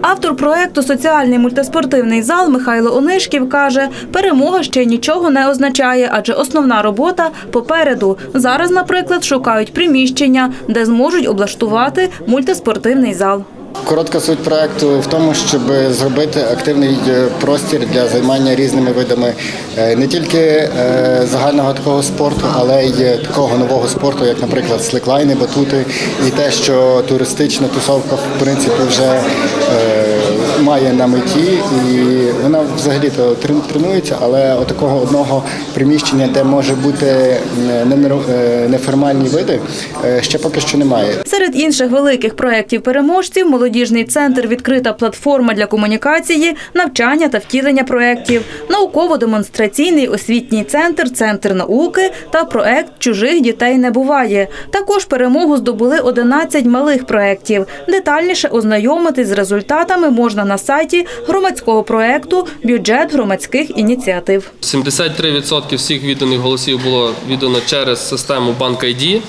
Автор проекту Соціальний мультиспортивний зал Михайло Онишків каже, перемога ще нічого не означає, адже основна робота попереду. Зараз, наприклад, шукають приміщення, де зможуть облаштувати мультиспортивний зал. Коротка суть проекту в тому, щоб зробити активний е, простір для займання різними видами е, не тільки е, загального такого спорту, але й такого нового спорту, як, наприклад, слеклайни, батути, і те, що туристична тусовка в принципі вже має на меті, і вона взагалі то тренується, але отакого одного приміщення, де може бути е, не- не- неформальні види, е, ще поки що немає. Серед інших великих проєктів переможців молодіжний центр відкрита платформа для комунікації, навчання та втілення проєктів, науково-демонстраційний освітній центр, центр науки та проєкт чужих дітей не буває. Також перемогу здобули 11 малих проєктів. Детальніше ознайомитись з результатами можна на сайті громадського проєкту Бюджет громадських ініціатив. 73% всіх відданих голосів було віддано через систему Банк ID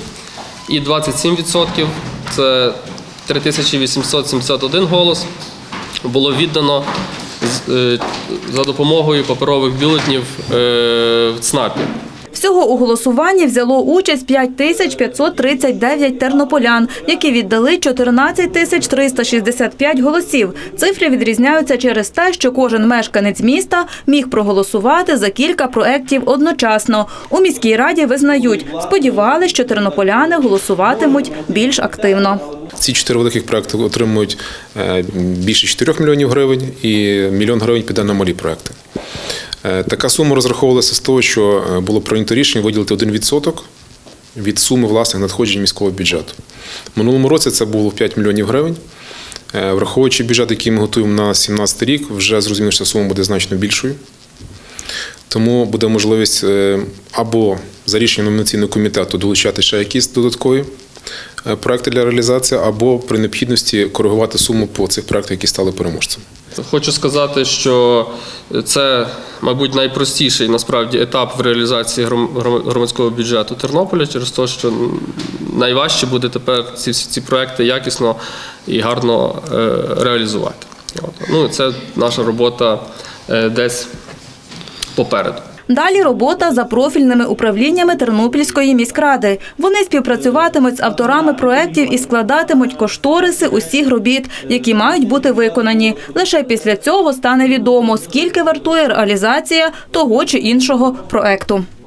і 27% це 3871 голос було віддано е, за допомогою паперових бюлетнів е, в ЦНАПі. Всього у голосуванні взяло участь 5539 тернополян, які віддали 14 тисяч 365 голосів. Цифри відрізняються через те, що кожен мешканець міста міг проголосувати за кілька проєктів одночасно. У міській раді визнають, сподівались, що тернополяни голосуватимуть більш активно. Ці чотири великих проекти отримують е, більше 4 мільйонів гривень і мільйон гривень піде на малі проекти. Е, Така сума розраховувалася з того, що е, було прийнято рішення виділити 1% від суми власних надходжень міського бюджету. В минулому році це було 5 мільйонів гривень. Е, Враховуючи бюджет, який ми готуємо на 2017 рік, вже зрозуміло, що сума буде значно більшою. Тому буде можливість або за рішенням номінаційного комітету долучати ще якісь додаткові проекти для реалізації, або при необхідності коригувати суму по цих проектах, які стали переможцями. Хочу сказати, що це, мабуть, найпростіший насправді етап в реалізації гром- гром- громадського бюджету Тернополя, через те, що найважче буде тепер ці всі ці проекти якісно і гарно е, реалізувати. Ну, це наша робота е, десь попереду. Далі робота за профільними управліннями Тернопільської міськради. Вони співпрацюватимуть з авторами проєктів і складатимуть кошториси усіх робіт, які мають бути виконані. Лише після цього стане відомо, скільки вартує реалізація того чи іншого проекту.